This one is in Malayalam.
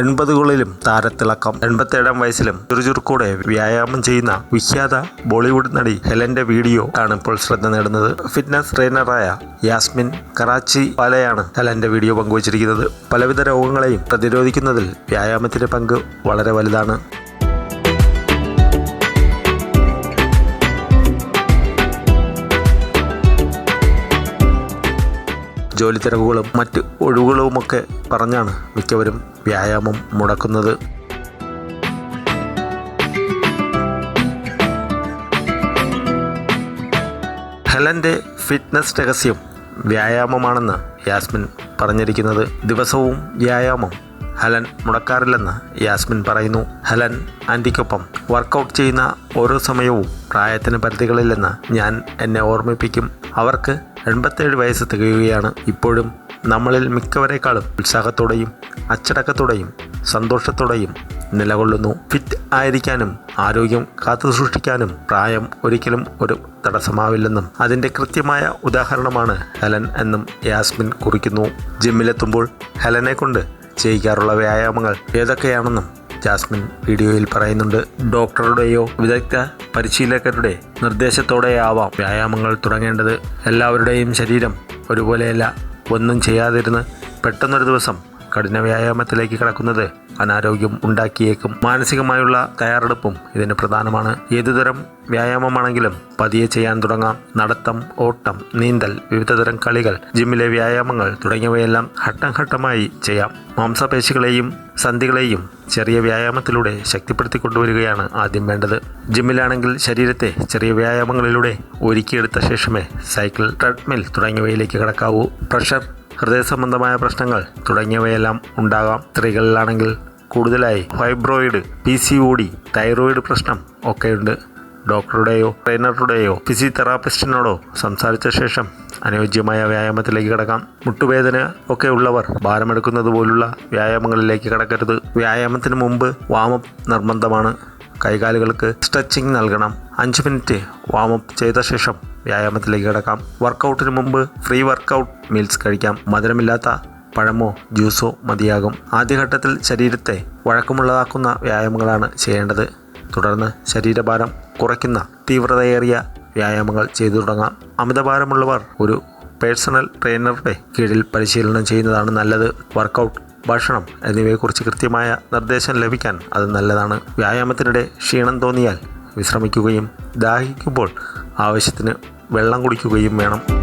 എൺപതുകളിലും താരത്തിളക്കം എൺപത്തേഴാം വയസ്സിലും ചുറുചുറുക്കോടെ വ്യായാമം ചെയ്യുന്ന വിഖ്യാത ബോളിവുഡ് നടി ഹെലന്റെ വീഡിയോ ആണ് ഇപ്പോൾ ശ്രദ്ധ നേടുന്നത്. ഫിറ്റ്നസ് ട്രെയിനറായ യാസ്മിൻ കറാച്ചി പാലയാണ് ഹെലന്റെ വീഡിയോ പങ്കുവച്ചിരിക്കുന്നത്. പലവിധ രോഗങ്ങളെയും പ്രതിരോധിക്കുന്നതിൽ വ്യായാമത്തിന്റെ പങ്ക് വളരെ വലുതാണ്. ജോലി തിരക്കുകളും മറ്റ് ഒഴിവുകളുമൊക്കെ പറഞ്ഞാണ് മിക്കവരും വ്യായാമം മുടക്കുന്നത്. ഹെലന്റെ ഫിറ്റ്നസ് രഹസ്യം വ്യായാമമാണെന്ന് യാസ്മിൻ പറഞ്ഞിരിക്കുന്നത് ദിവസവും വ്യായാമം ഹലൻ മുടക്കാറില്ലെന്ന് യാസ്മിൻ പറയുന്നു. ഹലൻ ആന്റിക്കൊപ്പം വർക്കൗട്ട് ചെയ്യുന്ന ഓരോ സമയവും പ്രായത്തിന് പരിധികളില്ലെന്ന് ഞാൻ എന്നെ ഓർമ്മിപ്പിക്കും. അവർക്ക് എൺപത്തേഴ് വയസ്സ് തികയുകയാണ്. ഇപ്പോഴും നമ്മളിൽ മിക്കവരെക്കാളും ഉത്സാഹത്തോടെയും അച്ചടക്കത്തോടെയും സന്തോഷത്തോടെയും നിലകൊള്ളുന്നു. ഫിറ്റ് ആയിരിക്കാനും ആരോഗ്യം കാത്തു സൂക്ഷിക്കാനും പ്രായം ഒരിക്കലും ഒരു തടസ്സമാവില്ലെന്നും അതിന്റെ കൃത്യമായ ഉദാഹരണമാണ് ഹെലൻ എന്നും യാസ്മിൻ കുറിക്കുന്നു. ജിമ്മിലെത്തുമ്പോൾ ഹെലനെ കൊണ്ട് ചെയ്യിക്കാറുള്ള വ്യായാമങ്ങൾ ഏതൊക്കെയാണെന്നും ജാസ്മിൻ വീഡിയോയിൽ പറയുന്നുണ്ട്. ഡോക്ടറുടെയോ വിദഗ്ധ പരിശീലകരുടെ നിർദ്ദേശത്തോടെയാവാം വ്യായാമങ്ങൾ തുടങ്ങേണ്ടത്. എല്ലാവരുടെയും ശരീരം ഒരുപോലെയല്ല. ഒന്നും ചെയ്യാതിരുന്ന് പെട്ടെന്നൊരു ദിവസം കഠിന വ്യായാമത്തിലേക്ക് കടക്കുന്നത് അനാരോഗ്യം ഉണ്ടാക്കിയേക്കും. മാനസികമായുള്ള തയ്യാറെടുപ്പും ഇതിന് പ്രധാനമാണ്. ഏതുതരം വ്യായാമമാണെങ്കിലും പതിയെ ചെയ്യാൻ തുടങ്ങാം. നടത്തം ഓട്ടം നീന്തൽ വിവിധതരം കളികൾ ജിമ്മിലെ വ്യായാമങ്ങൾ തുടങ്ങിയവയെല്ലാം ഘട്ടം ഘട്ടമായി ചെയ്യാം. മാംസപേശികളെയും സന്ധികളെയും ചെറിയ വ്യായാമത്തിലൂടെ ശക്തിപ്പെടുത്തി കൊണ്ടുവരികയാണ് ആദ്യം വേണ്ടത്. ജിമ്മിലാണെങ്കിൽ ശരീരത്തെ ചെറിയ വ്യായാമങ്ങളിലൂടെ ഒരുക്കിയെടുത്ത ശേഷമേ സൈക്കിൾ ട്രെഡ്മിൽ തുടങ്ങിയവയിലേക്ക് കടക്കാവൂ. പ്രഷർ ഹൃദയ സംബന്ധമായ പ്രശ്നങ്ങൾ തുടങ്ങിയവയെല്ലാം ഉണ്ടാകാം. സ്ത്രീകളിലാണെങ്കിൽ കൂടുതലായി fibroid P C O D thyroid പ്രശ്നം ഒക്കെയുണ്ട്. ഡോക്ടറുടെയോ ട്രെയിനറുടെയോ ഫിസിയോതെറാപ്പിസ്റ്റിനോടോ സംസാരിച്ച ശേഷം അനുയോജ്യമായ വ്യായാമത്തിലേക്ക് കടക്കാം. മുട്ടുവേദന ഒക്കെ ഉള്ളവർ ഭാരമെടുക്കുന്നത് പോലുള്ള വ്യായാമങ്ങളിലേക്ക് കടക്കരുത്. വ്യായാമത്തിന് മുമ്പ് വാമപ്പ് നിർബന്ധമാണ്. കൈകാലുകൾക്ക് സ്ട്രെച്ചിങ് നൽകണം. അഞ്ച് മിനിറ്റ് വാമപ്പ് ചെയ്ത ശേഷം വ്യായാമത്തിലേക്ക് കിടക്കാം. വർക്കൗട്ടിന് മുമ്പ് ഫ്രീ വർക്കൗട്ട് മീൽസ് കഴിക്കാം. മധുരമില്ലാത്ത പഴമോ ജ്യൂസോ മതിയാകും. ആദ്യഘട്ടത്തിൽ ശരീരത്തെ വഴക്കമുള്ളതാക്കുന്ന വ്യായാമങ്ങളാണ് ചെയ്യേണ്ടത്. തുടർന്ന് ശരീരഭാരം കുറയ്ക്കുന്ന തീവ്രതയേറിയ വ്യായാമങ്ങൾ ചെയ്തു തുടങ്ങാം. അമിതഭാരമുള്ളവർ ഒരു പേഴ്സണൽ ട്രെയിനറുടെ കീഴിൽ പരിശീലനം ചെയ്യുന്നതാണ് നല്ലത്. വർക്കൗട്ട് ഭക്ഷണം എന്നിവയെക്കുറിച്ച് കൃത്യമായ നിർദ്ദേശം ലഭിക്കാൻ അത് നല്ലതാണ്. വ്യായാമത്തിനിടെ ക്ഷീണം തോന്നിയാൽ വിശ്രമിക്കുകയും ദാഹിക്കുമ്പോൾ ആവശ്യത്തിന് വെള്ളം കുടിക്കുകയും വേണം.